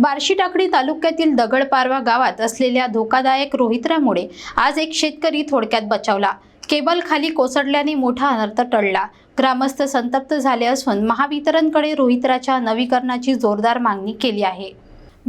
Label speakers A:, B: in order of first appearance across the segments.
A: बार्शी टाकडी तालुक्यातील दगडपारवा गावात असलेल्या धोकादायक रोहित्रामुळे आज एक शेतकरी थोडक्यात बचावला. केबल खाली कोसळल्याने मोठा अनर्थ टळला. ग्रामस्थ संतप्त झाले असून महावितरणकडे रोहित्राच्या नवीकरणाची जोरदार मागणी केली आहे.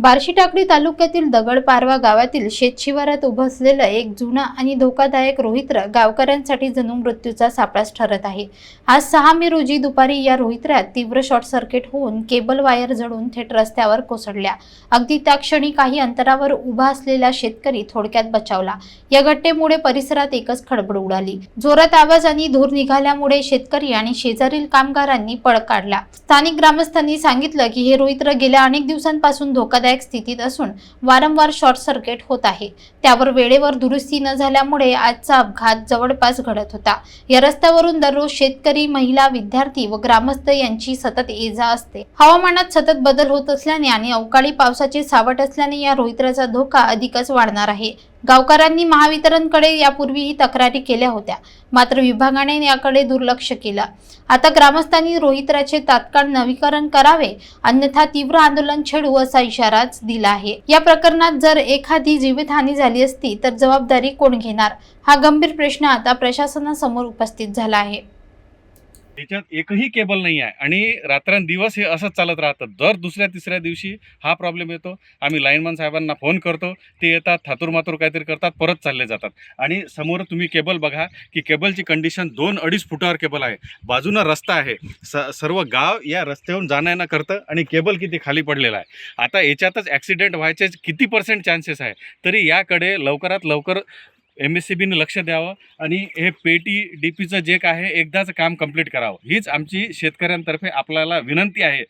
A: बार्शी टाकडी तालुक्यातील दगडपारवा गावातील शेतशिवारात उभं असलेलं एक जुनं आणि धोकादायक रोहित्र गावकऱ्यांसाठी जणू मृत्यूचा सापळाच ठरत आहे. आज सहा मे रोजी दुपारी या रोहित्रात तीव्र शॉर्ट सर्किट होऊन केबल वायर जळून थेट रस्त्यावर कोसळल्या. अगदी त्या क्षणी काही अंतरावर उभा असलेला शेतकरी थोडक्यात बचावला. या घटनेमुळे परिसरात एकच खडबड उडाली. जोरात आवाज आणि धूर निघाल्यामुळे शेतकरी आणि शेजारील कामगारांनी पळ काढला. स्थानिक ग्रामस्थांनी सांगितलं की हे रोहित्र गेल्या अनेक दिवसांपासून धोकादायक स्थितीत असून वारंवार शॉर्ट सर्किट होत आहे. त्यावर वेळेवर दुरुस्ती न झाल्यामुळे आजचा अपघात जवळपास घडत होता. या रस्त्यावरून दररोज शेतकरी महिला विद्यार्थी व ग्रामस्थ यांची सतत ये जा असते. हवामानात सतत बदल होत असल्याने आणि अवकाळी पावसाचे सावट असल्याने या रोहित्राचा धोका अधिकच वाढणार आहे. गावकऱ्यांनी महावितरणकडे यापूर्वीही तक्रारी केल्या होत्या. मात्र विभागाने याकडे दुर्लक्ष केलं. आता ग्रामस्थांनी रोहित्राचे तात्काळ नवीकरण करावे अन्यथा तीव्र आंदोलन छेडू असा इशाराच दिला आहे. या प्रकरणात जर एखादी जीवितहानी झाली असती तर जबाबदारी कोण घेणार? हा गंभीर प्रश्न आता प्रशासनासमोर उपस्थित झाला आहे.
B: त्याच्यात एकही केबल नाही आहे. आणि रात्रंदिवस हे असंच चालत राहतं. दर दुसऱ्या तिसऱ्या दिवशी हा प्रॉब्लेम येतो. आम्ही लाईनमन साहेबांना फोन करतो. ते येतात थातूरमातूर काहीतरी करतात परत चालले जातात. आणि समोर तुम्ही केबल बघा की केबलची कंडिशन दोन अडीच फुटावर केबल आहे. बाजूनं रस्ता आहे. स सर्व गाव या रस्त्यावरून जाणं येणं करतं आणि केबल किती खाली पडलेला आहे. आता याच्यातच ॲक्सिडेंट व्हायचे किती पर्सेंट चान्सेस आहे? तरी याकडे लवकरात लवकर एम एस सी बीनं लक्ष द्यावं आणि हे पेटी डी पीचं जे काय आहे एकदाच काम कंप्लीट करावं. हीच आमची शेतकऱ्यांतर्फे आपल्याला विनंती आहे.